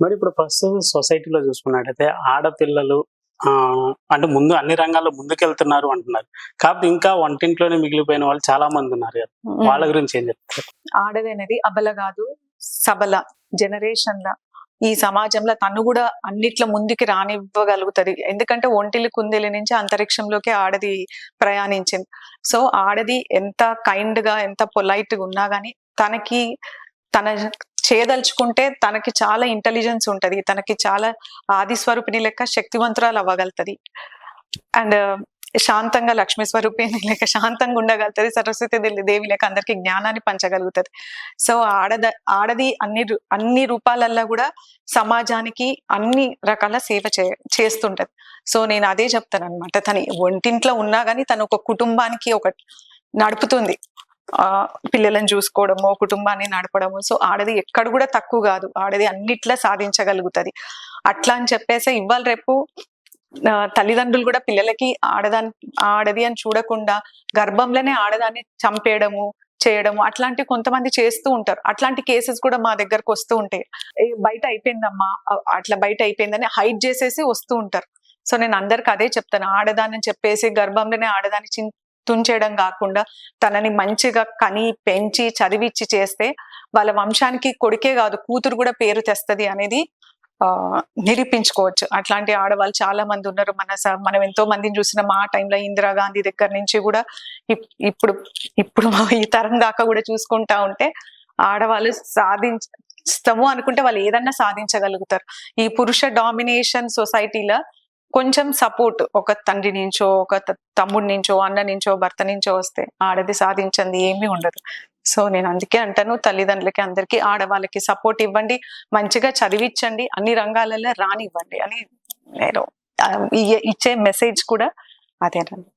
మరి ఇప్పుడు ప్రస్తుతం సొసైటీలో చూసుకున్నట్టయితే ఆడపిల్లలు అంటే ముందు అన్ని రంగాల్లో ముందుకెళ్తున్నారు అంటున్నారు. కాకపోతే ఇంకా వంటింట్లోనే మిగిలిపోయిన వాళ్ళు చాలా మంది ఉన్నారు కదా. వాళ్ళ గురించి ఏం చెప్తారు? ఆడది అనేది అబల కాదు సబల. జనరేషన్ ల ఈ సమాజంలో తను కూడా అన్నిట్లో ముందుకి రానివ్వగలుగుతది. ఎందుకంటే ఒంటిలి కుందేలి నుంచి అంతరిక్షంలోకి ఆడది ప్రయాణించింది. సో ఆడది ఎంత కైండ్గా ఎంత పొలైట్గా ఉన్నా గానీ తనకి తన చేయదలుచుకుంటే తనకి చాలా ఇంటెలిజెన్స్ ఉంటది. తనకి చాలా ఆది స్వరూపిణి లెక్క శక్తివంతురాలు అవ్వగలుగుతది. అండ్ uh, శాంతంగా లక్ష్మీ స్వరూపిణి లెక్క శాంతంగా ఉండగలుగుతుంది. సరస్వతి దేవి- లెక్క అందరికి జ్ఞానాన్ని పంచగలుగుతుంది. సో ఆడద ఆడది అన్ని అన్ని రూపాలల్లో కూడా సమాజానికి అన్ని రకాల సేవ చే చేస్తుంటది. సో నేను అదే చెప్తాను అనమాట తన ఒంటింట్లో ఉన్నా కానీ తను ఒక కుటుంబానికి ఒక నడుపుతుంది. పిల్లలను చూసుకోవడము కుటుంబాన్ని నడపడము. సో ఆడది ఎక్కడ కూడా తక్కువ కాదు. ఆడది అన్నిట్లా సాధించగలుగుతది. అట్లా అని చెప్పేసి ఇవాళ రేపు తల్లిదండ్రులు కూడా పిల్లలకి ఆడదాని ఆడది అని చూడకుండా గర్భంలోనే ఆడదాన్ని చంపేయడము చేయడము అట్లాంటి కొంతమంది చేస్తూ ఉంటారు. అట్లాంటి కేసెస్ కూడా మా దగ్గరకు వస్తూ ఉంటాయి. బయట అయిపోయిందమ్మా. అట్లా బయట అయిపోయిందని హైడ్ చేసేసి వస్తూ ఉంటారు. సో నేను అందరికి అదే చెప్తాను. ఆడదాన్ని చెప్పేసి గర్భంలోనే ఆడదాన్ని తుంచేయడం కాకుండా తనని మంచిగా కని పెంచి చదివిచ్చి చేస్తే వాళ్ళ వంశానికి కొడుకే కాదు కూతురు కూడా పేరు తెస్తది అనేది ఆ నిరూపించుకోవచ్చు. అట్లాంటి ఆడవాళ్ళు చాలా మంది ఉన్నారు. మన స- మనం ఎంతో మందిని చూసిన మా టైంలో ఇందిరాగాంధీ దగ్గర నుంచి కూడా ఇప్- ఇప్పుడు ఇప్పుడు ఈ తరం దాకా కూడా చూసుకుంటా ఉంటే ఆడవాళ్ళు సాధించము అనుకుంటే వాళ్ళు ఏదన్నా సాధించగలుగుతారు. ఈ పురుష డామినేషన్ సొసైటీలో కొంచెం సపోర్ట్ ఒక తండ్రి నుంచో ఒక త- తమ్ముడి నుంచో అన్న నుంచో భర్త నుంచో వస్తే ఆడది సాధించింది ఏమీ ఉండదు. సో నేను అందుకే అంటాను తల్లిదండ్రులకి అందరికీ ఆడవాళ్ళకి సపోర్ట్ ఇవ్వండి మంచిగా చదివించండి అన్ని రంగాలలో రానివ్వండి అని నేను ఇచ్చే మెసేజ్ కూడా అదేనండి